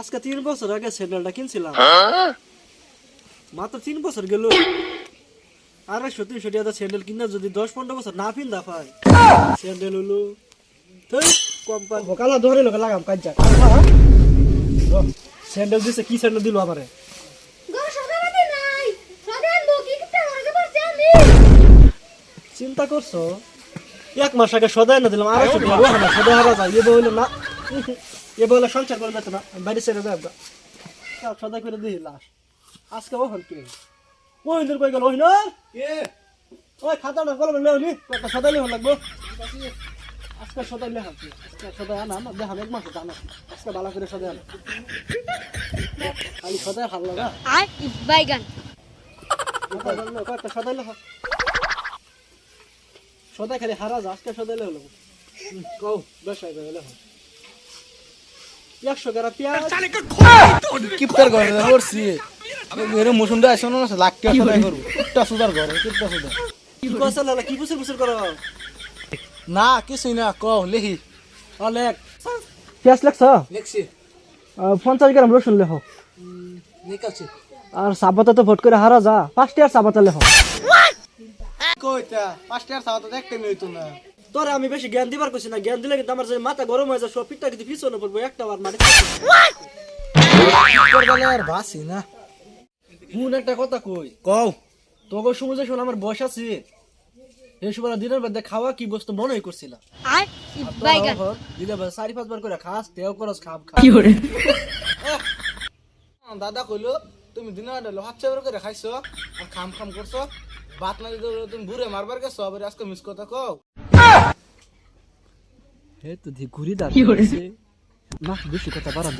আজকে তিন বছর আগে স্যান্ডেলটা কিনছিলাম। মাত্র তিন বছর গেল। আড়াইশো তিনশো টাকা স্যান্ডেল কিনা যদি দশ পনেরো বছর না পিন্দা পায় স্যান্ডেল হলো কোম্পানি। কালা ধরে লোক লাগাম কাজা স্যান্ডেল দিছে কি স্যান্ডেল দিল আমারে? চিন্তা করছ? এক মাস আগে সদাই না দিলাম আড়াইশো টাকা। ও হারা যায় এ বলে না। এ বলে সংসার করে যেত না বাইরে ছেড়ে দেয় সদাই করে দিই লাশ। আজকে ও হল কে ওই দিন কই গেল ওই না ওই খাতাটা কলম লেও নি একটা সদাই লেও লাগবো? আজকে সদাই লেখা আজকে সদাই আনা আমার দেখাম এক মাস আনা। আজকে বালা করে সদাই আনা। খালি সদাই ভালো লাগা। আই বাইগান। কয়েকটা সদাই লেখা সদাই খালি হারা যা আজকে সদাই লেও লাগবো। হাজার লেখা একশো গ্রাম পেঁয়াজ। কিপটার ঘরে করছি এর মৌসুমটা আসে না লাখ টাকা সদাই করব। কিপটা সুদার ঘরে কিপটা সুদার কি কইছ লালা? কি বুসুর বুসুর করো? না কিছুই না কও লেহি অলেক পেঁয়াজ লেখছ? লেখছি। পঞ্চাশ গ্রাম রসুন লেখ। নিকালছি আর সাবাতা তো ভোট করে হারা যা। পাঁচটি আর সাবাতা লেখ। কইতা পাঁচটা আর একটা মেয়ে হইতো না তোরে আমি বেশি জ্ঞান দিবার কইছি না। জ্ঞান দিলে কিন্তু আমার যে মাথা গরম হয়ে যায় সব পিঠটা কিন্তু পিছনে পড়ব একটা বার বেলা আর বাসি না। শুন একটা কথা কই? কও। তোকে সময় শোন আমার বয়স আছে। এই সময় দিনের মধ্যে খাওয়া কি বস্তু মনেই বাইগান। দিলে ভাই চারি পাঁচবার করে খাস তেও করস খাম খা দাদা কইলো তুমি দিনে ডালো হাত চাবার করে খাইছো আর খাম খাম করছ। ভাত না দিতে তুমি ঘুরে মারবার গেছো আবার আজকে মিস কথা কও। তো দি ঘুরি দাঁড়িয়ে না বেশি কথা বাড়ান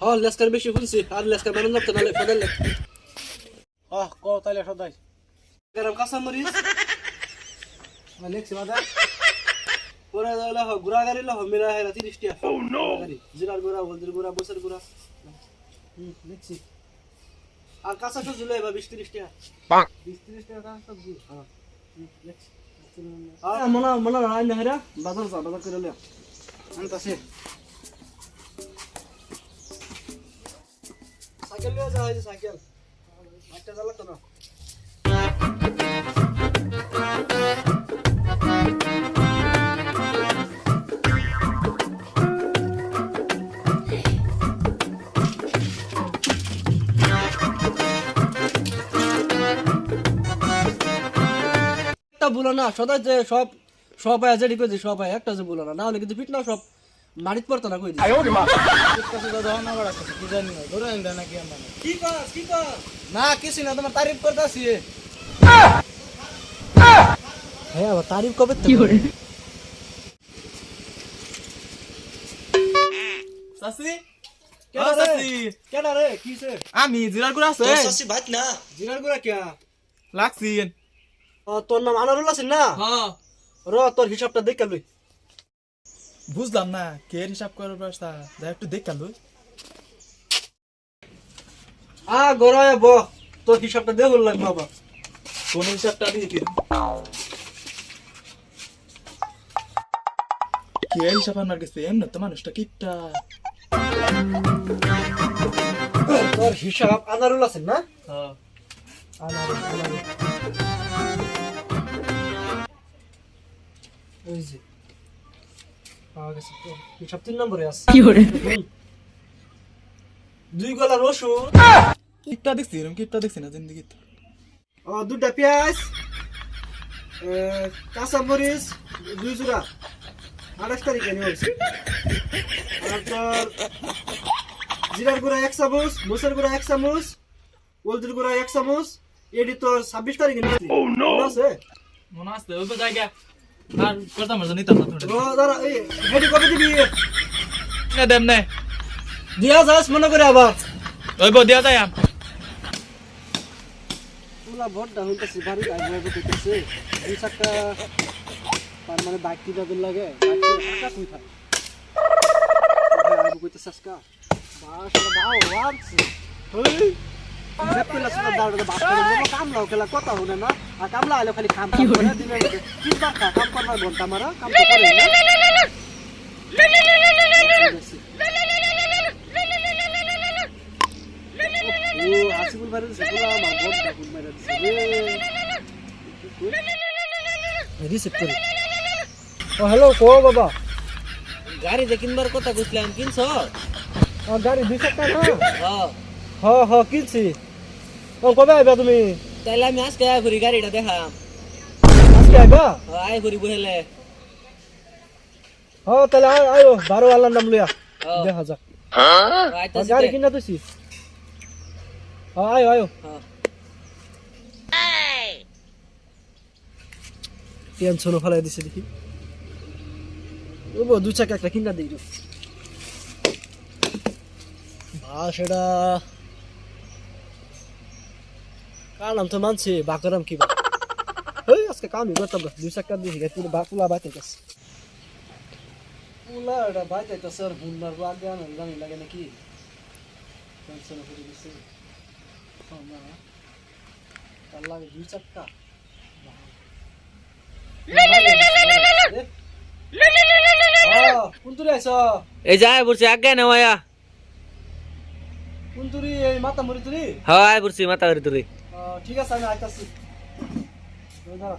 হ্যাঁ লেসকার বেশি শুনছি আর লেসকার মানুষ লাগতো নাহলে ফেলে লাগতো আহ কও তাইলে সদাই গরম কাঁচা মরিচ লেখছি মাদা পরে দাইলা হ গুড়া গাড়ি লহ মিলা হেলা 30 টিয়া ও জিরার গুড়া হলদির গুড়া বসের গুড়া হুম দেখছি আর কাঁচা সবজি লইবা 20 30 টিয়া 20 30 টাকা কাঁচা সবজি হ্যাঁ দেখছি আর মনা মনা রাই না হেরা বাজার যা বাজার করে লিয়া আনতাছি সাইকেল লিয়া যা হইছে সাইকেল তো না একটা বলো না সদাই যে সব সব আয় যেটি কইছে সব আয় একটা যে বলো না না হলে কিন্তু ফিট না সব মারিত পড়তো না কই দিছে একটা সুদা দাও না বড় কথা কি জানি না ধরে আইন্দা নাকি আমরা কি কস কি কস? না কিছু না তোমার তারিফ করতাছি। হ্যাঁ আবার তারিফ কবে কি করে? সাসি? কেডা রে? কেডা কিছে আমি জিরার গুড়া আছে। সসি ভাত না। জিরার গুড়া কিয়া? লাগছি। তোর নাম আনারুল আছে না? হ্যাঁ র তোর হিসাবটা দেখ লই। বুঝলাম না কে হিসাব করার ব্যবস্থা যা একটু দেখ কালু আ গরায় ব তোর হিসাবটা দেখ লাগবে বাবা। কোন হিসাবটা দিয়ে কি কে হিসাব আমার কাছে এমন তো মানুষটা কিপটা। তোর হিসাব আনারুল আছে না? হ্যাঁ আনারুল আনারুল। ওই যে পাওয়া গেছে তো। হিসাব তিন নম্বরে আছে। কি করে দুই গলা রসুন কিপটা দেখছি এরকম কিপটা দেখছি না জিন্দগি ও দুটা পেঁয়াজ কাঁচা মরিচ দুই জোড়া। আঠাশ তারিখে নিয়ে হয়েছে। আর তোর জিরার গুঁড়া এক চামচ মরিচের গুঁড়া এক চামচ হলদির গুঁড়া এক চামচ এটি তোর ছাব্বিশ তারিখে নিয়েছি মনে আছে? মনে আছে ওই জায়গা। আর করতাম মজা নিতাম না ও দাঁড়া এই হেঁটে কবে দিবি? না দেম নে। দিয়া যাস মনে করে আবার। ওই বউ দিয়া যায় ভরটা হইতেছে বাড়ি দুই চারটা তার মানে বাইক কি যাদের লাগে বাইক আকা কই থাকে। আগে কইতেছে আজকা। বাস দাও ওয়ান্স হই। हाँ, हाँ, काम काम काम हेलो को बाबा गाडी देखिन बार कता घुस्ले गाडी दुई सप्ताह हो हो किन्छ কবে আইবা তুমি? তাইলে আমি আজকে আয় করি গাড়িটা দেখাম। আজকে আইবা? আয় করি বহেলে হ তাহলে আয় আয়ো বারো আল্লাহর নাম লইয়া। দেখা যাক। গাড়ি কিনা হ্যাঁ আয়ো আয়ো। হ্যাঁ। টেনশন ফেলাই দিছে দেখি। ও দু চাকা একটা কিনা দিই ভা সেটা কার নাম তো মানছি বাকরাম কি বা ওই আজকে কামই করতাম না দুই চাকা দিয়ে গেছি বা পুলা বাইতে গেছে। পুলা এটা বাইতে গেছে আর বুন্দার আগে আনা জানি লাগে নাকি টেনশন করে না। তার লাগে দুই আইস এই যে আয় পড়ছি আগে নেওয়া কুন্তুরি মাতা মরি তুরি হ্যাঁ পড়ছি মাথা করি তুই ঠিক আছে আমি আইতাছি। দাঁড়া।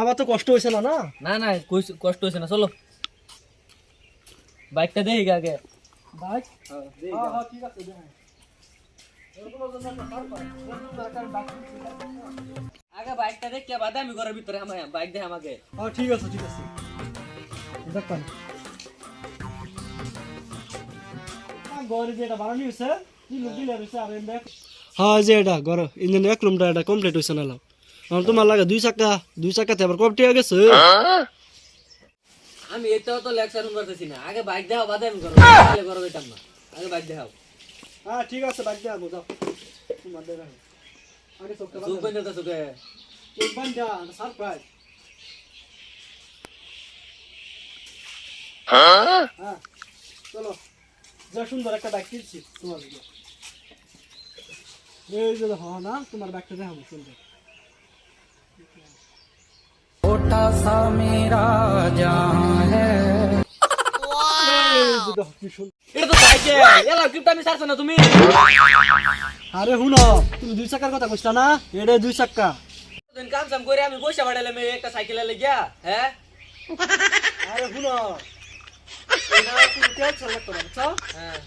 আমার তো কষ্ট হয়েছে না না? না না কষ্ট হয়েছে না চলো। বাইকটা দেখি আগে। বাইক? হ্যাঁ ঠিক আছে। আগে বাইকটা দেখে বাদে আমি ঘরের ভিতরে আমার বাইক দেখে আমাকে। ঠিক আছে ঠিক আছে। দেখ পানি গড়ে যেটা বানানি হয়েছে। কি লোক দিলে হয়েছে আর দেখ। হ্যাঁ যে এটা গড় ইঞ্জিন এক রুমটা এটা কমপ্লিট হয়েছে না আমার তোমার লাগে দুই চাকা দুই চাকাতে আবার হয়ে গেছে। আমি এটাও তো লেকচার করতেছি না। আগে বাইক দেখাও বাদে আমি করব তাহলে করব এটা না। আগে বাইক দেখাও। হ্যাঁ ঠিক আছে বাদ দিয়ে যাও। তোমার দেখা আগে চুপ করে দিতে চোখে চোখ বান যা সারপ্রাইজ হ্যাঁ চলো। যা সুন্দর একটা ব্যাগ কিনছি তোমার জন্য। এই যে দেখো না তোমার ব্যাগটা দেখাবো সুন্দর। কিপটা আমি ছাড়ছো না তুমি? আরে হুনো তুমি দুই চাকার কথা কইছ না? এটা দুই দিন কাম সাম করে আমি পয়সা বাড়াইলাম একটা সাইকেল লেগিয়া হ্যাঁ? আরে হুনো তেল চাল না বুঝছ হ্যাঁ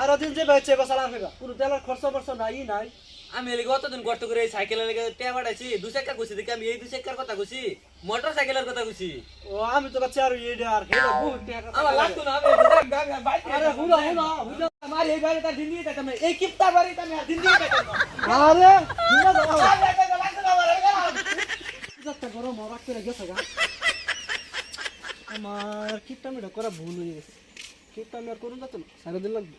আর দিন যে বেচে বসা লাগবে কোনো তেলের খরচ বর্ষ নাই নাই আমি এলিগে অতদিন কষ্ট করে এই সাইকেলের লেগে টেয়া বাড়াইছি দু চাকা গুছি দেখি আমি এই দু চাকার কথা গুছি মোটর সাইকেলের কথা গুছি ও আমি তো বাচ্চা আর এটা আর হেডা বহুত টাকা আমার লাগতো না আমি আরে হুনো হুনো হুনো আমার এই বাড়িতে দিন দিয়ে যেতাম এই কিপটা বাড়িতে আমি দিন দিয়ে যেতাম আরে হুনো দাও লাগতো না আমার, যাত্রা করো মরাক গেছে গা আমার কিপটা মেটা করা ভুল হয়ে গেছে। কিপটা আমি আর করুন যাচ্ছে না সারা দিন লাগবে।